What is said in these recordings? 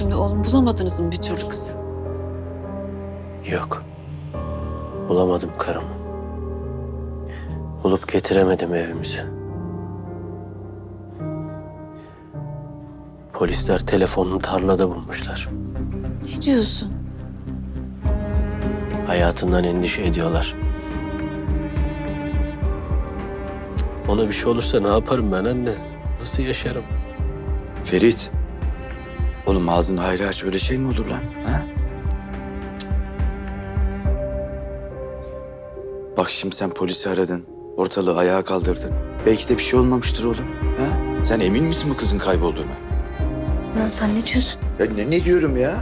Şimdi oğlum? Bulamadınız mı bir türlü kızı? Yok. Bulamadım karımı. Bulup getiremedim evimize. Polisler telefonunu tarlada bulmuşlar. Ne diyorsun? Hayatından endişe ediyorlar. Ona bir şey olursa ne yaparım ben anne? Nasıl yaşarım? Ferit. Oğlum ağzını hayra aç öyle şey mi olur lan? Ha? Bak şimdi sen polisi aradın. Ortalığı ayağa kaldırdın. Belki de bir şey olmamıştır oğlum. Ha? Sen emin misin bu kızın kaybolduğuna? Lan sen ne diyorsun? Ya ne, ne diyorum ya?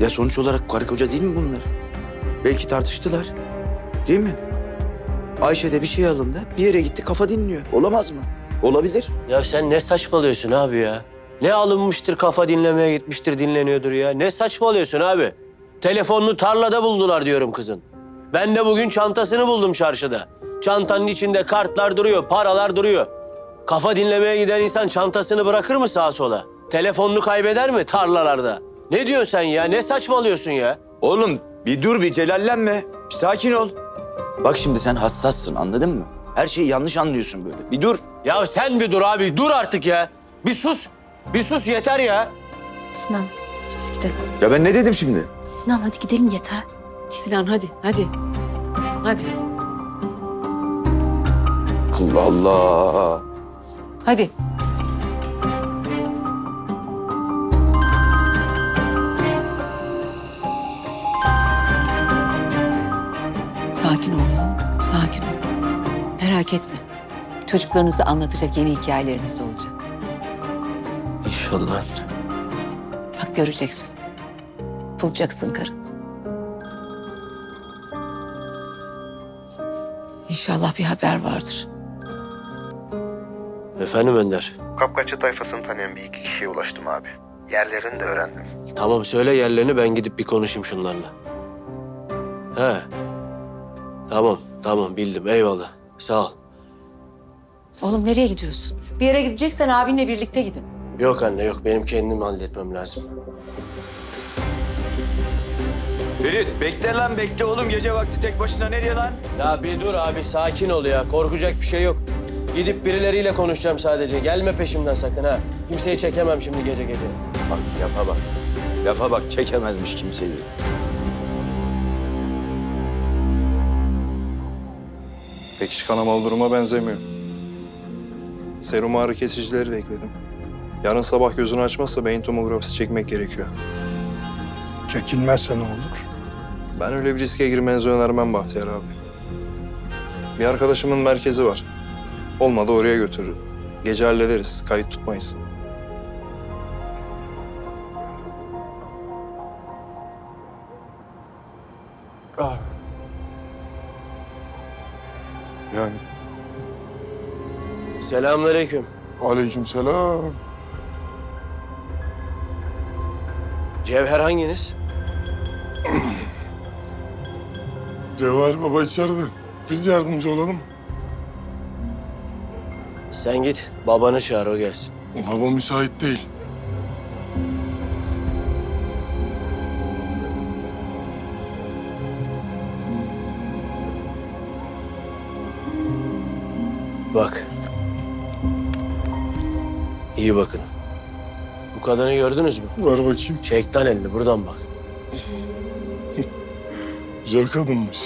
Ya sonuç olarak karı koca değil mi bunlar? Belki tartıştılar. Değil mi? Ayşe de bir şey alındı. Bir yere gitti kafa dinliyor. Olamaz mı? Olabilir. Ya sen ne saçmalıyorsun abi ya? Ne alınmıştır kafa dinlemeye gitmiştir dinleniyordur ya. Ne saçmalıyorsun abi? Telefonunu tarlada buldular diyorum kızın. Ben de bugün çantasını buldum çarşıda. Çantanın içinde kartlar duruyor, paralar duruyor. Kafa dinlemeye giden insan çantasını bırakır mı sağa sola? Telefonunu kaybeder mi tarlalarda? Ne diyorsun sen ya? Ne saçmalıyorsun ya? Oğlum bir dur bir celallenme. Bir sakin ol. Bak şimdi sen hassassın anladın mı? Her şeyi yanlış anlıyorsun böyle. Bir dur. Ya sen bir dur abi, dur artık ya. Bir sus, bir sus yeter ya. Sinan hadi biz gidelim. Ya ben ne dedim şimdi? Sinan hadi gidelim yeter. Sinan hadi, hadi. Hadi, Allah Allah. hadi. Sakin ol sakin ol. Merak etme. Çocuklarınıza anlatacak yeni hikayeleriniz olacak. İnşallah. Bak göreceksin. Bulacaksın karın. İnşallah bir haber vardır. Efendim Önder. Kapkaççı tayfasını tanıyan bir iki kişiye ulaştım abi. Yerlerini de öğrendim. Tamam söyle yerlerini ben gidip bir konuşayım şunlarla. He. Tamam tamam bildim eyvallah. Sağ ol. Oğlum nereye gidiyorsun? Bir yere gideceksen abinle birlikte gidin. Yok anne yok benim kendim halletmem lazım. Ferit bekle lan bekle oğlum. Gece vakti tek başına nereye lan? Ya bir dur abi sakin ol ya korkacak bir şey yok. Gidip birileriyle konuşacağım sadece. Gelme peşimden sakın ha. Kimseyi çekemem şimdi gece gece. Bak lafa bak. Lafa bak çekemezmiş kimseyi. Pek hiç kanamalı duruma benzemiyor. Serum ağrı kesicileri de ekledim. Yarın sabah gözünü açmazsa beyin tomografisi çekmek gerekiyor. Çekilmezse ne olur? Ben öyle bir riske girmenizi önermem Bahtiyar abi. Bir arkadaşımın merkezi var. Olmadı oraya götürürüm. Gece hallederiz, kayıt tutmayız. Yani Selamünaleyküm. aleykümselam. Cevher hanginiz? Cevahir Baba içeride. Biz yardımcı olalım. Sen git babanı çağır o gelsin. Baba müsait değil. Bak. İyi bakın. Kadını gördünüz mü? Ver bakayım. Şeytan elini buradan bak. Güzel kadınmış.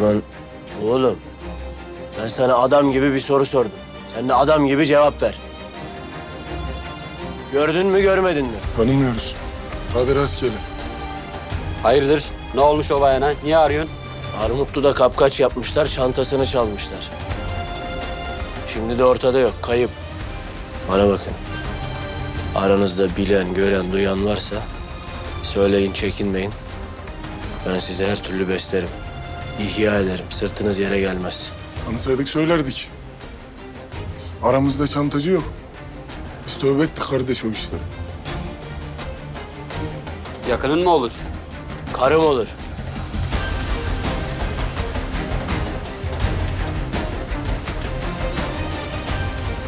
Ulan oğlum ben sana adam gibi bir soru sordum. Sen de adam gibi cevap ver. Gördün mü görmedin mi? Tanımıyoruz. Hadi rastgele. Hayırdır? Ne olmuş o bayana? Niye arıyorsun? Armutlu'da kapkaç yapmışlar, çantasını çalmışlar. Şimdi de ortada yok, kayıp. Bana bakın. Aranızda bilen, gören, duyan varsa söyleyin, çekinmeyin. Ben size her türlü beslerim. İhya ederim, sırtınız yere gelmez. Tanısaydık söylerdik. Aramızda çantacı yok. Biz tövbe ettik kardeş o işleri. Yakının mı olur? Karım olur.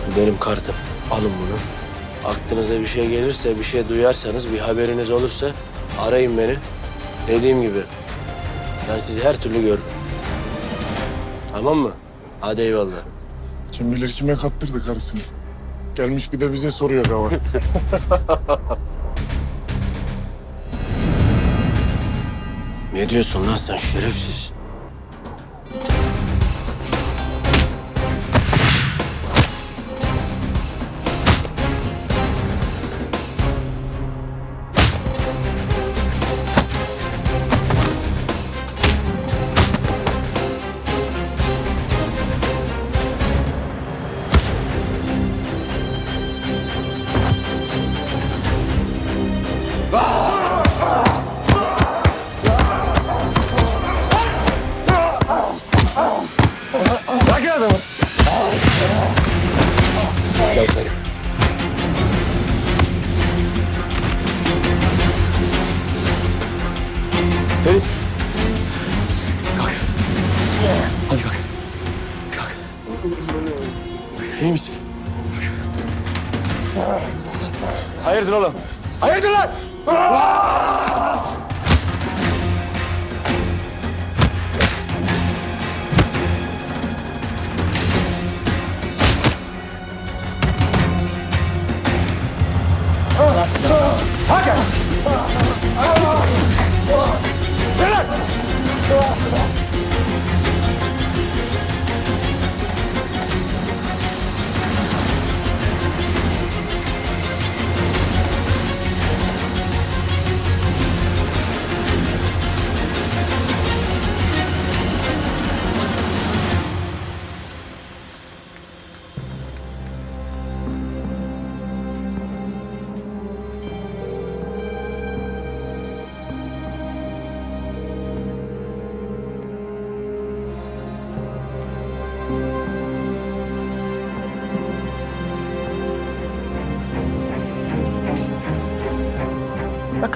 Bu benim kartım. Alın bunu. Aklınıza bir şey gelirse, bir şey duyarsanız, bir haberiniz olursa arayın beni. Dediğim gibi ben sizi her türlü görürüm. Tamam mı? Hadi eyvallah. Kim bilir kime kaptırdı karısını. Gelmiş bir de bize soruyor hava. Ne diyorsun lan sen şerefsiz? İyi misin? Hayırdır oğlum? Hayırdır lan?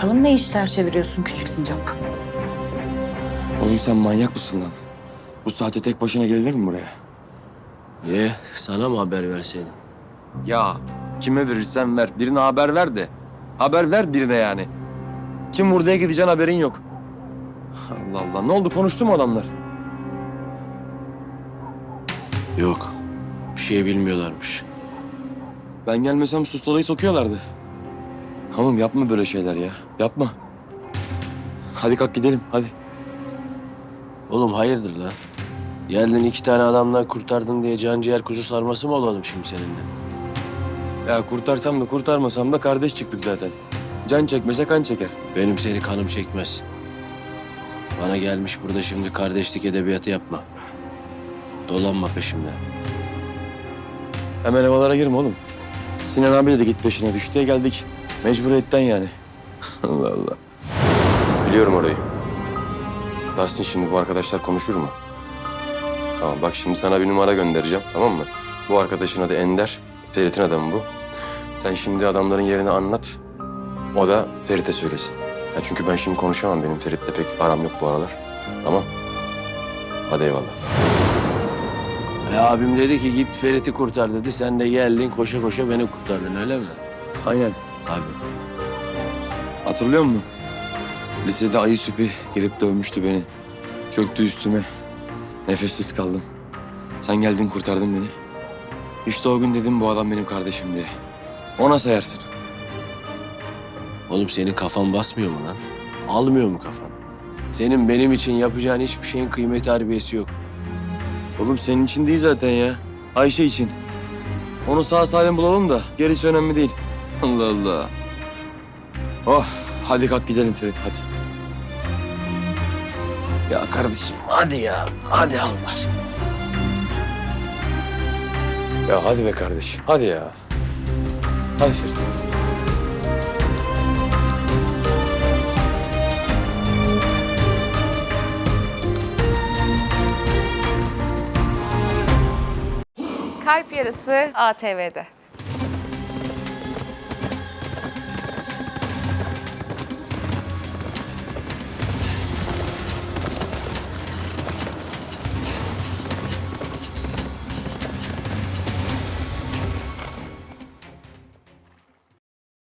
Bakalım ne işler çeviriyorsun küçük sincap. Oğlum sen manyak mısın lan? Bu saate tek başına gelinir mi buraya? Niye? Sana mı haber verseydim? Ya kime verirsen ver. Birine haber ver de. Haber ver birine yani. Kim vurduya gideceğin haberin yok. Allah Allah. Ne oldu? Konuştu mu adamlar? Yok. Bir şey bilmiyorlarmış. Ben gelmesem sustalayı sokuyorlardı. Oğlum yapma böyle şeyler ya. Yapma. Hadi kalk gidelim. Hadi. Oğlum hayırdır lan? Geldin iki tane adamdan kurtardın diye can ciğer kuzu sarması mı olalım şimdi seninle? Ya kurtarsam da kurtarmasam da kardeş çıktık zaten. Can çekmese kan çeker. Benim seni kanım çekmez. Bana gelmiş burada şimdi kardeşlik edebiyatı yapma. Dolanma peşimde. Hemen havalara girme oğlum. Sinan abiyle de git peşine düştü ya geldik. Mecburiyetten yani. Allah Allah. Biliyorum orayı. Dustin şimdi bu arkadaşlar konuşur mu? Tamam bak şimdi sana bir numara göndereceğim tamam mı? Bu arkadaşın adı Ender. Ferit'in adamı bu. Sen şimdi adamların yerini anlat. O da Ferit'e söylesin. Ya çünkü ben şimdi konuşamam. Benim Ferit'le pek aram yok bu aralar. Tamam. Hadi eyvallah. E abim dedi ki git Ferit'i kurtar dedi. Sen de geldin koşa koşa beni kurtardın öyle mi? Aynen. Abi. Hatırlıyor musun? Lisede ayı süpi girip dövmüştü beni. Çöktü üstüme. Nefessiz kaldım. Sen geldin kurtardın beni. İşte o gün dedim bu adam benim kardeşim diye. Ona sayarsın. Oğlum senin kafan basmıyor mu lan? Almıyor mu kafan? Senin benim için yapacağın hiçbir şeyin kıymeti harbiyesi yok. Oğlum senin için değil zaten ya. Ayşe için. Onu sağ salim bulalım da gerisi önemli değil. Allah Allah. Of hadi kalk gidelim Ferit hadi. Ya kardeşim hadi ya. Hadi Allah aşkına. Ya hadi be kardeş hadi ya. Hadi Ferit. Kalp Yarısı ATV'de.